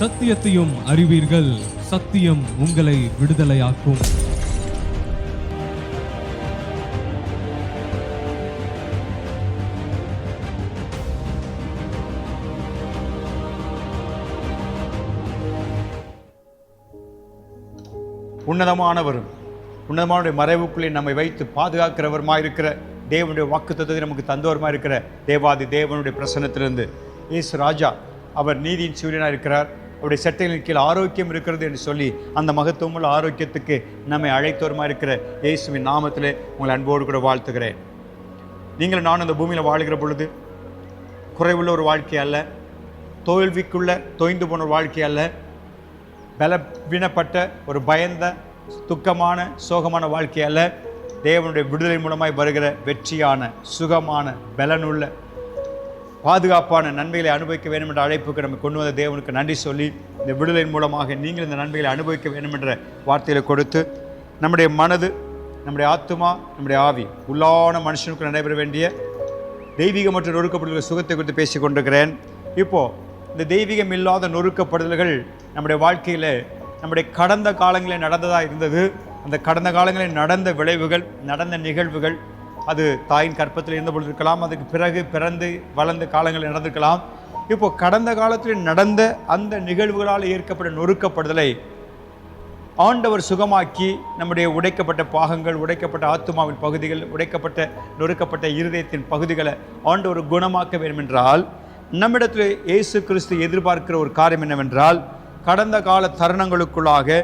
சத்தியத்தையும் அறிவீர்கள். சத்தியம் உங்களை விடுதலையாக்கும். உன்னதமானவரும் உன்னதமானுடைய மறைவுக்குள்ளே நம்மை வைத்து பாதுகாக்கிறவருமாயிருக்கிற தேவனுடைய வாக்குத்தத்தை நமக்கு தந்தவருமாயிருக்கிற தேவாதி தேவனுடைய பிரசன்னத்திலிருந்து இயேசு ராஜா அவர் நீதியின் சூரியனாக இருக்கிறார் அவருடைய சட்டைகளின் கீழ் ஆரோக்கியம் இருக்கிறது என்று சொல்லி அந்த மகத்துவமுள்ள ஆரோக்கியத்துக்கு நம்மை அழைத்தோருமா இருக்கிற இயேசுவின் நாமத்திலே உங்களை அன்போடு கூட வாழ்த்துகிறேன். நீங்கள் நான் அந்த பூமியில் வாழ்கிற பொழுது குறைவுள்ள ஒரு வாழ்க்கை அல்ல தோல்விக்குள்ள தொய்ந்து போன ஒரு வாழ்க்கை அல்ல பலவீனப்பட்ட ஒரு பயந்த துக்கமான சோகமான வாழ்க்கை அல்ல. தேவனுடைய விடுதலை மூலமாய் வருகிற வெற்றியான சுகமான பலனுள்ள பாதுகாப்பான நன்மைகளை அனுபவிக்க வேண்டும் என்ற அழைப்புக்கு நம்ம கொண்டு வந்த தேவனுக்கு நன்றி சொல்லி இந்த விடுதலின் மூலமாக நீங்கள் இந்த நன்மைகளை அனுபவிக்க வேண்டும் என்ற வார்த்தைகளை கொடுத்து நம்முடைய மனது நம்முடைய ஆத்துமா நம்முடைய ஆவி உள்ளான மனுஷனுக்கு நடைபெற வேண்டிய தெய்வீக மற்றும் நொறுக்கப்படுதல் சுகத்தை குறித்து பேசிக் கொண்டிருக்கிறேன். இப்போது இந்த தெய்வீகம் இல்லாத நொறுக்கப்படுதல்கள் நம்முடைய வாழ்க்கையில் நம்முடைய கடந்த காலங்களில் நடந்ததாக இருந்தது. அந்த கடந்த காலங்களில் நடந்த விளைவுகள் நடந்த நிகழ்வுகள் அது தாயின் கற்பத்தில் இருந்த பொழுது இருக்கலாம் அதுக்கு பிறகு பிறந்து வளர்ந்த காலங்களில் நடந்திருக்கலாம். இப்போ கடந்த காலத்தில் நடந்த அந்த நிகழ்வுகளால் ஏற்கப்பட்ட நொறுக்கப்படுதலை ஆண்டவர் சுகமாக்கி நம்முடைய உடைக்கப்பட்ட பாகங்கள் உடைக்கப்பட்ட ஆத்துமாவின் பகுதிகள் உடைக்கப்பட்ட நொறுக்கப்பட்ட இருதயத்தின் பகுதிகளை ஆண்டவர் குணமாக்க வேண்டுமென்றால் நம்மிடத்தில் இயேசு கிறிஸ்து எதிர்பார்க்கிற ஒரு காரியம் என்னவென்றால் கடந்த கால தருணங்களுக்குள்ளாக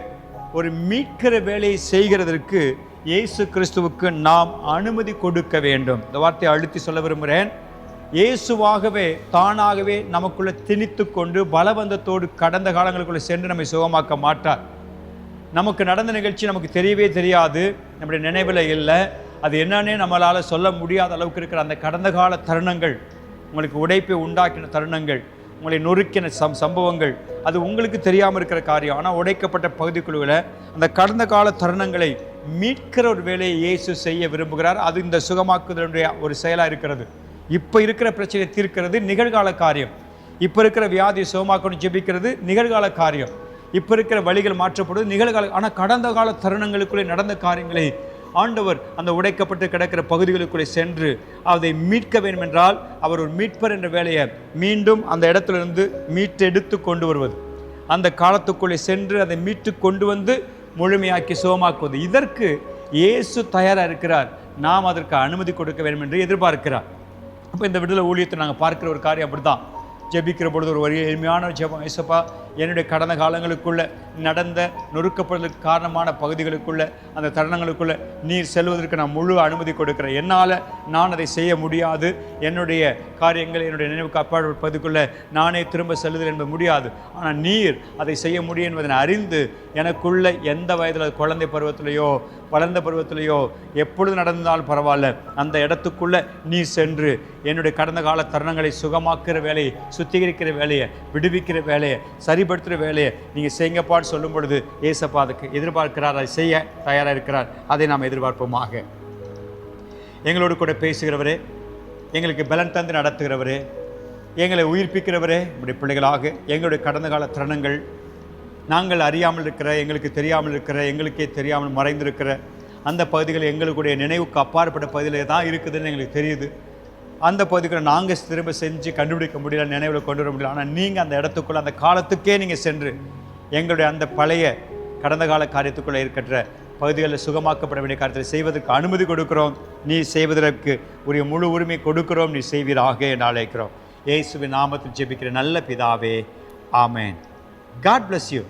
ஒரு மீட்கிற வேலையை செய்கிறதற்கு இயேசு கிறிஸ்துவுக்கு நாம் அனுமதி கொடுக்க வேண்டும். இந்த வார்த்தையை அழுத்தி சொல்ல விரும்புகிறேன். இயேசுவாகவே தானாகவே நமக்குள்ளே திணித்து கொண்டு பலவந்தத்தோடு கடந்த காலங்களுக்குள்ளே சென்று நம்மை சுகமாக்க மாட்டார். நமக்கு நடந்த நிகழ்ச்சி நமக்கு தெரியவே தெரியாது. நம்முடைய நினைவில் இல்லை. அது என்னன்னே நம்மளால் சொல்ல முடியாத அளவுக்கு இருக்கிற அந்த கடந்த கால தருணங்கள் உங்களுக்கு உடைப்பை உண்டாக்கின தருணங்கள் உங்களை நொறுக்கின சம் சம்பவங்கள் அது உங்களுக்கு தெரியாமல் இருக்கிற காரியம். ஆனால் உடைக்கப்பட்ட பகுதிக்குழுவில் அந்த கடந்த கால தருணங்களை மீட்கிற ஒரு வேலையை இயேசு செய்ய விரும்புகிறார். அது இந்த சுகமாக்குதலுடைய ஒரு செயலாக இருக்கிறது. இப்போ இருக்கிற பிரச்சனையை தீர்க்கிறது நிகழ்கால காரியம். இப்போ இருக்கிற வியாதியை சுகமாக்கணும் ஜெபிக்கிறது நிகழ்கால காரியம். இப்போ இருக்கிற வழிகள் மாற்றப்படுவது நிகழ்கால ஆனால் கடந்த கால தருணங்களுக்குள்ளே நடந்த காரியங்களை ஆண்டவர் அந்த உடைக்கப்பட்டு கிடக்கிற பகுதிகளுக்குள்ளே சென்று அதை மீட்க வேண்டும் என்றால் அவர் ஒரு மீட்பர் என்ற வேலையை மீண்டும் அந்த இடத்துலேருந்து மீட்டெடுத்து கொண்டு வருவது. அந்த காலத்துக்குள்ளே சென்று அதை மீட்டு கொண்டு வந்து முழுமையாக்கி சுகமாக்குவது. இதற்கு இயேசு தயாராக இருக்கிறார் நாம் அதற்கு அனுமதி கொடுக்க வேண்டும் என்று எதிர்பார்க்கிறார். அப்போ இந்த விடுதலை ஊழியத்தை நாங்கள் பார்க்கிற ஒரு காரியம் அப்படி தான் ஜெபிக்கிற பொழுது ஒரு வரி எளிமையான ஜெபம். ஏசப்பா என்னுடைய கடந்த காலங்களுக்குள்ள நடந்த நொறுக்கப்படுவதற்கு காரணமான பகுதிகளுக்குள்ள அந்த தருணங்களுக்குள்ள நீர் செல்வதற்கு நான் முழு அனுமதி கொடுக்கிறேன். என்னால் நான் அதை செய்ய முடியாது. என்னுடைய காரியங்கள் என்னுடைய நினைவுக்கு அப்பாற்பதுக்குள்ள நானே திரும்ப செல்லுதல் என்பது முடியாது. ஆனால் நீர் அதை செய்ய முடியும் என்பதை அறிந்து எனக்குள்ள எந்த வயதில் குழந்தை பருவத்திலேயோ வளர்ந்த பருவத்திலேயோ எப்பொழுது நடந்தாலும் பரவாயில்ல அந்த இடத்துக்குள்ள நீ சென்று என்னுடைய கடந்த கால தருணங்களை சுகமாக்குற வேலையை சுத்திகரிக்கிற வேலையை விடுவிக்கிற வேலையை சரி சரிப்படுத்துகிற வேலையை நீங்கள் செய்யுங்கப்பான்னு சொல்லும் பொழுது ஏசப்பா அதுக்கு எதிர்பார்க்கிறார் அதை செய்ய தயாராக இருக்கிறார். அதை நாம் எதிர்பார்ப்போமாக. எங்களோடு கூட பேசுகிறவரே எங்களுக்கு பலன் தந்து நடத்துகிறவரே எங்களை உயிர்ப்பிக்கிறவரே நம்முடைய பிள்ளைகளாக எங்களுடைய கடந்த கால தருணங்கள் நாங்கள் அறியாமல் இருக்கிற எங்களுக்கு தெரியாமல் இருக்கிற எங்களுக்கே தெரியாமல் மறைந்திருக்கிற அந்த பகுதிகள் எங்களுடைய நினைவுக்கு அப்பாற்பட்ட பகுதியில் தான் இருக்குதுன்னு எங்களுக்கு தெரியுது. அந்த பகுதிகளை நாங்கள் திரும்ப செஞ்சு கண்டுபிடிக்க முடியல நினைவில் கொண்டு வர முடியல. ஆனால் நீங்கள் அந்த இடத்துக்குள்ள அந்த காலத்துக்கே நீங்கள் சென்று எங்களுடைய அந்த பழைய கடந்த கால காரியத்துக்குள்ளே இருக்கின்ற பகுதிகளில் சுகமாக்கப்பட வேண்டிய காரியத்தை செய்வதற்கு அனுமதி கொடுக்கிறோம். நீ செய்வதற்கு உரிய முழு உரிமை கொடுக்கிறோம். நீ செய்வீராக என்று அழைக்கிறோம். இயேசுவின் நாமத்தில் ஜெபிக்கிற நல்ல பிதாவே ஆமேன். God bless you